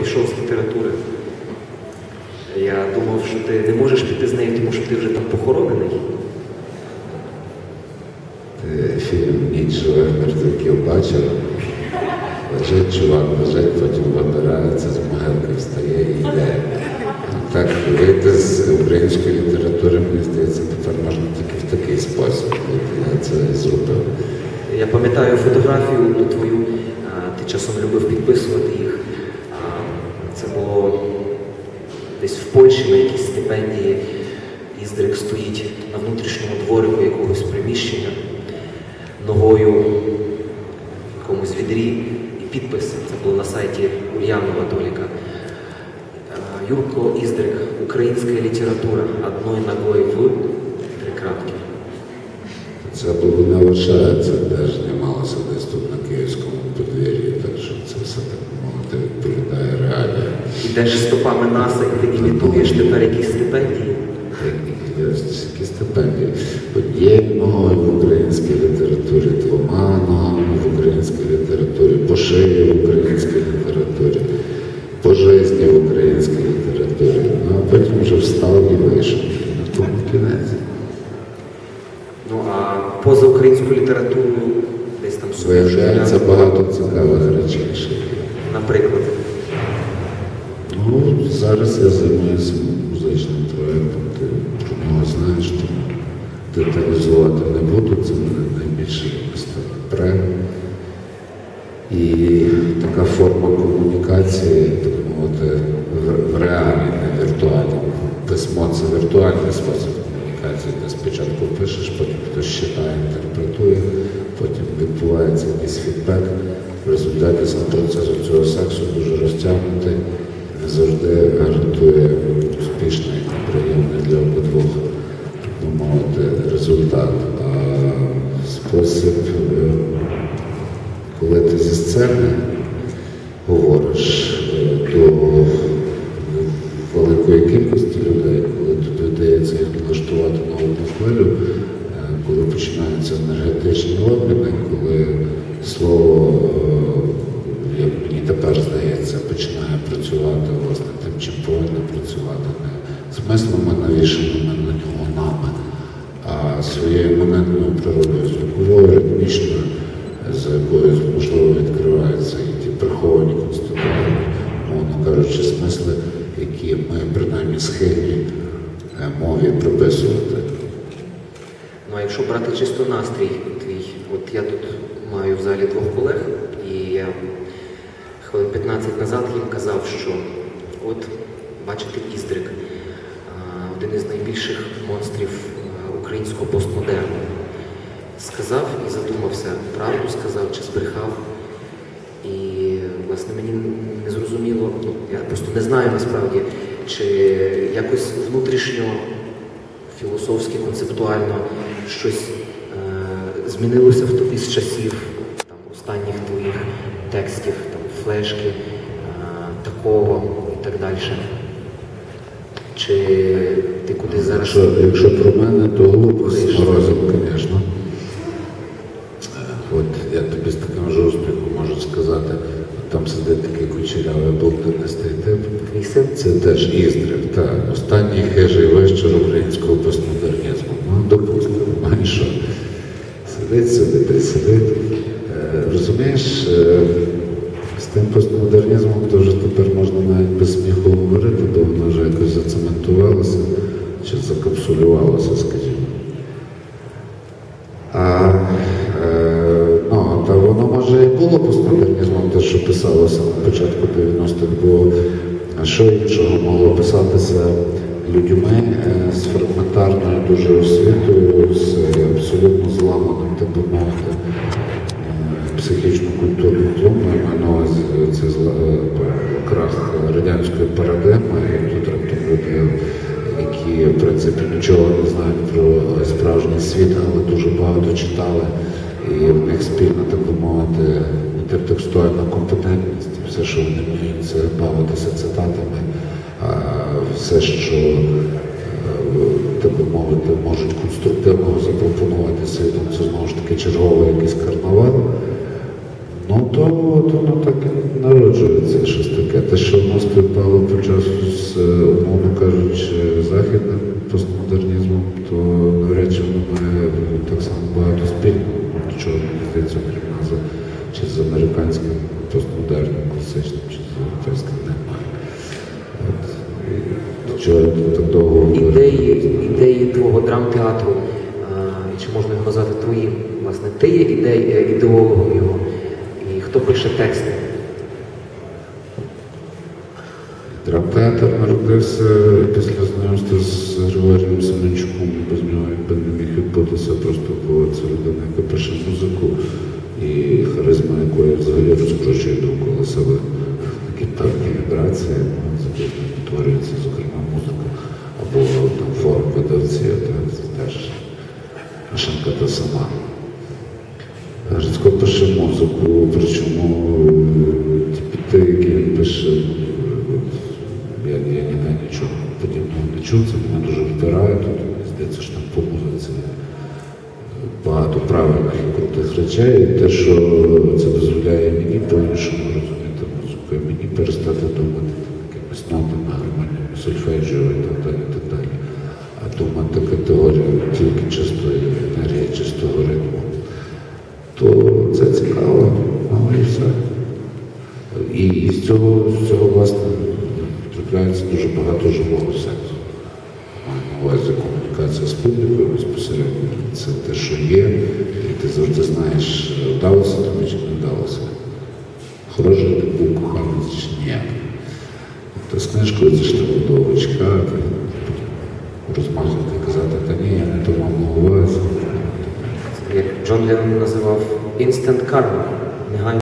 пішов з літератури. Я думав, що ти не можеш піти з нею, тому що ти вже там похоронений. Ти фільм Ніч живих мертвяків бачив. Лежить чувак, лежить, потім вибирається з могилки, встає і йде. Так вийти з української літератури, мені здається, тепер можна тільки в такий спосіб. Я це зробив. Я пам'ятаю фотографію твою, ти часом любив підписувати їх. Це було десь в Польщі на якійсь стипендії. Іздрик стоїть на внутрішньому дворику якогось приміщення ногою якомусь відрі і підпис. Це було на сайті Ульянова Толіка. Юрко Іздрик, українська література, одною ногою в три крапки. Це було не лише, це теж знімалося десь тут на київському подвір'ї, так що це все так мовити відповідає Ідеш стопами НАСА і ти імітуєш тепер якісь стипендії. Стільки стипендій. Однією в українській літературі, двома ногами в українській літературі, по шиї в українській літературі, по житті в українській літературі. Ну а потім вже встав і вийшов. На тому кінець. Ну а поза українською літературою десь там Виявляється багато цікавих речей. Наприклад, Ну, зараз я займаюся музичним проєктом, ти про нього знаєш, тому деталізувати не буду, це мене останній проєкт. І така форма комунікації, так мовити, в, реалі, не віртуалі. Письмо це віртуальний спосіб комунікації, де спочатку пишеш, потім хтось читає, інтерпретує, потім відбувається якийсь фідбек. В результаті сам процес цього сексу дуже розтягнутий, завжди гарантує успішний, приємний для обидвох, мовити, результат. А спосіб е, коли ти зі сцени говориш е, до великої кількості людей, коли тобі вдається їх налаштувати на одну хвилю, е, коли починаються енергетичні обміни, коли слово, е, як мені тепер здається, починає працювати власне тим, чим повинно працювати, не смислами навішаними на нього нами, а своєю моментною природою, звуковою, ритмічною, за якою можливо відкриваються і ті приховані конституції, мовно кажучи, смисли, які ми принаймні схильні е, мові приписувати. ну а якщо брати чисто настрій твій, от я тут маю в залі двох колег, і я хвилин 15 назад їм казав, що от бачите Іздрик, один із найбільших монстрів українського постмодерну. Сказав і задумався, правду сказав чи збрехав. І власне мені не зрозуміло, ну я просто не знаю насправді, чи якось внутрішньо філософськи, концептуально щось е, змінилося в тобі з часів там, останніх твоїх текстів, там, флешки, е, такого і так далі. Чи ти кудись зараз Якщо, якщо про мене, то глупость з морозом, звісно. От я тобі з таким же успіхом можу сказати, там сидить такий кучерявий болтинистий тип. Це теж іздрик, так. Останній хижий вищер українського постмодернізму. Ну, допустимо, що? Сидить та й сидить. Е, розумієш, е, тим постмодернізмом то вже тепер можна навіть без сміху говорити, бо воно вже якось зацементувалося чи закапсулювалося, скажімо. А е, ну, та воно може і було постмодернізмом, те, що писалося на початку 90-х, бо що іншого могло писатися людьми е, з фрагментарною дуже освітою, з абсолютно зламаним, так би мовити, е, психічно-культурним тлумом, я маю на увазі це зла- е, крах парадигми, і тут раптом люди які в принципі нічого не знають про справжній світ, але дуже багато читали. І в них спільна, так би мовити, інтертекстуальна компетентність. Все, що вони вміють, це бавитися цитатами, все, що, е, так би мовити, можуть конструктивного запропонувати світом, це знову ж таки черговий якийсь карнавал. Ну, Ну, то воно так і народжується щось таке. Воно по часу з, е, умовно кажучи, західним постмодернізмом, то навряд чи воно має так само багато спільного, до чого мені здається, окрім назви, чи з американським постмодерним, класичним, чи з європейським немає. Чого так довго? Ідеї, ідеї твого драмтеатру, а, чи можна його назвати твоїм, власне, ти є е, ідеологом його. І хто пише тексти? Драмтеатр народився після знайомства з Григорієм Семенчуком. Без нього якби не міг відбутися, просто бо це людина, яка пише музику і харизма якої взагалі розкручує довкола себе такі певні вібрації, ну, утворюється, зокрема, музика, або там форум видавці, це теж машинка та сама. Грицько пише музику, причому е, ті біти, які він пише, от, я, я ніде нічого подібного не чув, це мене дуже впирає. Тут здається, що там по музиці багато правильних і крутих речей. Те, що це дозволяє мені по-іншому розуміти музику, і мені перестати думати якимись нотами, гармоніями, сольфеджіо і так далі, і так далі. А думати категорію тільки чистої енергії, чистого ритму то це цікаво, ну і все. І з цього, з цього, власне, трапляється дуже багато живого сексу. Маю на увазі комунікація з публікою безпосередньо. Це те, що є, і ти завжди знаєш, вдалося тобі чи не вдалося. Хороший ти був коханець чи ні. Ти з книжкою зайшли довго чекати, розмазувати і казати, та ні, я не то мав на увазі. Як Джон Леннон називав instant karma.